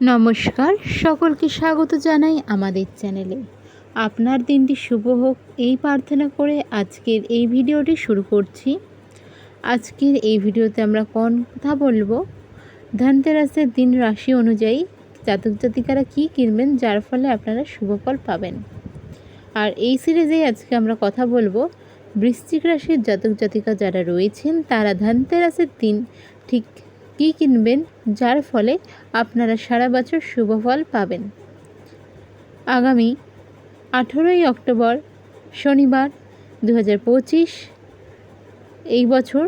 নমস্কার, সকলকে স্বাগত জানাই আমাদের চ্যানেলে। আপনার দিনটি শুভ হোক, এই প্রার্থনা করে আজকের এই ভিডিওটি শুরু করছি। আজকের এই ভিডিওতে আমরা কোন কথা বলব? ধনতেরাসের দিন রাশি অনুযায়ী জাতক জাতিকারা কী কিনবেন, যার ফলে আপনারা শুভ ফল পাবেন। আর এই সিরিজেই আজকে আমরা কথা বলব, বৃশ্চিক রাশির জাতক জাতিকা যারা রয়েছেন, তারা ধনতেরাসের দিন ঠিক কী কিনবেন, যার ফলে আপনারা সারা বছর শুভ ফল পাবেন। আগামী আঠেরোই অক্টোবর শনিবার দু এই বছর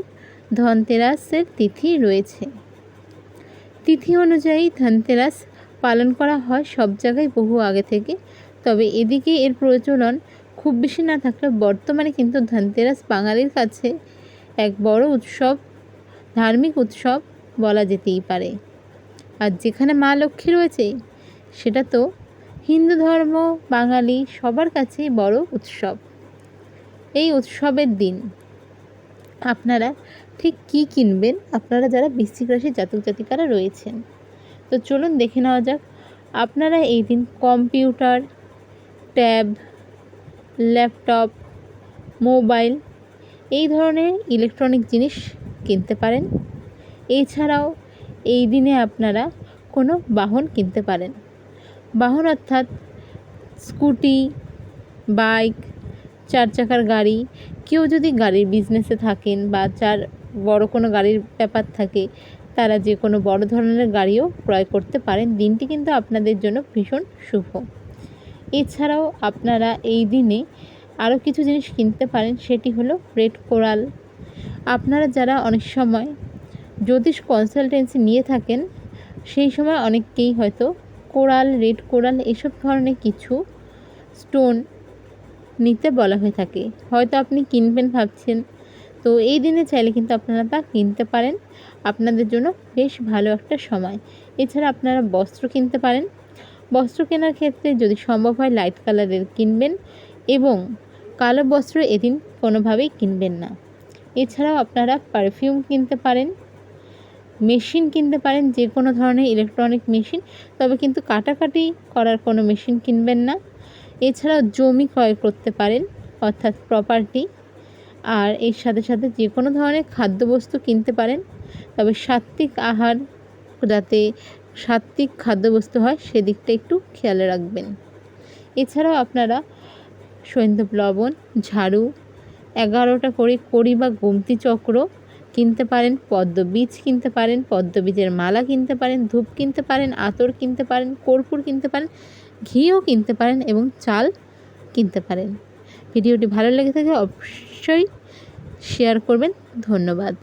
ধনতেরাসের তিথি রয়েছে। তিথি অনুযায়ী ধনতেরাস পালন করা হয় সব জায়গায় বহু আগে থেকে, তবে এদিকে এর প্রচলন খুব বেশি না থাকলে বর্তমানে কিন্তু ধনতেরাস বাঙালির কাছে এক বড় উৎসব, ধার্মিক উৎসব। বলা যেতেই পারে। আর যেখানে মা লক্ষ্মী রয়েছে, সেটা তো হিন্দু ধর্ম, বাঙালি সবার কাছেই বড় উৎসব। এই উৎসবের দিন আপনারা ঠিক কী কিনবেন? আপনারা যারা বৃশ্চিক রাশির জাতক জাতিকারা রয়েছেন, তো চলুন দেখে নেওয়া যাক, আপনারা এই দিন কম্পিউটার, ট্যাব, ল্যাপটপ, মোবাইল, এই ধরনের ইলেকট্রনিক জিনিস কিনতে পারেন। এছাড়াও এই দিনে আপনারা কোনো বাহন কিনতে পারেন। বাহন অর্থাৎ স্কুটি, বাইক, চার চাকার গাড়ি, কেউ যদি গাড়ির বিজনেসে থাকেন বা চার বড় কোনো গাড়ির ব্যাপার থাকে, তারা যে কোনো বড় ধরনের গাড়িও ক্রয় করতে পারেন। দিনটি কিন্তু আপনাদের জন্য ভীষণ শুভ। এছাড়াও আপনারা এই দিনে আরও কিছু জিনিস কিনতে পারেন, সেটি হলো রেড কোরাল আপনারা যারা অনেক সময় জ্যোতিষ কনসালটেন্সি নিয়ে থাকেন, সেই সময় অনেককেই হয়তো কোরাল, রেড কোরাল এসব ধরনের কিছু স্টোন নিতে বলা হয়ে থাকে। হয়তো আপনি কিনবেন ভাবছেন। তো এই দিনে চাইলে কিন্তু আপনারা তা কিনতে পারেন। আপনাদের জন্য বেশ ভালো একটা সময়। এছাড়া আপনারা বস্ত্র কিনতে পারেন। বস্ত্র কেনার ক্ষেত্রে যদি সম্ভব হয় লাইট কালারের কিনবেন এবং কালো বস্ত্র এদিন কোনোভাবেই কিনবেন না। এছাড়াও আপনারা পারফিউম কিনতে পারেন। মেশিন কিনতে পারেন, যে কোনো ধরনের ইলেকট্রনিক মেশিন, তবে কিন্তু কাটাকাটি করার কোনো মেশিন কিনবেন না। এছাড়াও জমি ক্রয় করতে পারেন, অর্থাৎ প্রপার্টি আর এর সাথে সাথে যে কোনো ধরনের খাদ্যবস্তু কিনতে পারেন। তবে সাত্ত্বিক আহার, যাতে সাত্ত্বিক খাদ্যবস্তু হয়, সেদিকটা একটু খেয়াল রাখবেন। এছাড়াও আপনারা সৈন্ধব লবণ, ঝাড়ু, এগারোটা করে কড়ি বা গোমতি চক্র কিনতে পারেন, পদ্ম বীজ কিনতে পারেন, পদ্ম বীজের মালা কিনতে পারেন, ধূপ কিনতে পারেন, আতর কিনতে পারেন, কর্পূর কিনতে পারেন, ঘিও কিনতে পারেন এবং চাল কিনতে পারেন। ভিডিওটি ভালো লেগে থাকে অবশ্যই শেয়ার করবেন। ধন্যবাদ।